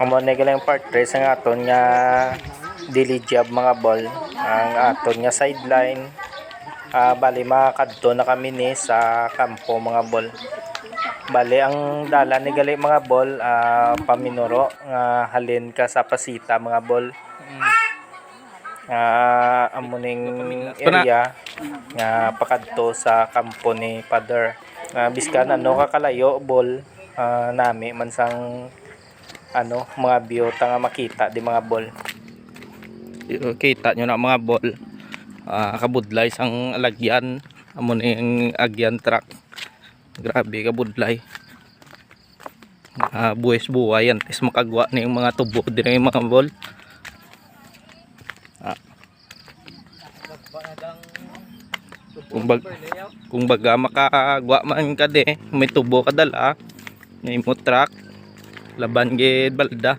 Amo na galang part 3 ang aton nga dili job mga ball. Ang aton nga sideline. Ah, bali makakadto na kami ni sa kampo mga ball. Bali ang dala ni gali mga ball ah, paminuro nga halin ka sa pasita mga ball. Ah, amo ning area nga pakadto sa kampo ni Father. Nga biskan ano kakalayo ball ah, nami man sang ano mga biyota nga makita di mga ball. kita nyo na mga ball. Ah, kabudlay sang alagyan. Amo ning agyan truck. Grabe kabudlay. Uh, buwes buhay yan. Tis makagwa na yung mga tubo din yung mga ball. Ah. kung, bag, kung baga makagwa man ka de may tubo ka dala may mo truck laban gid balda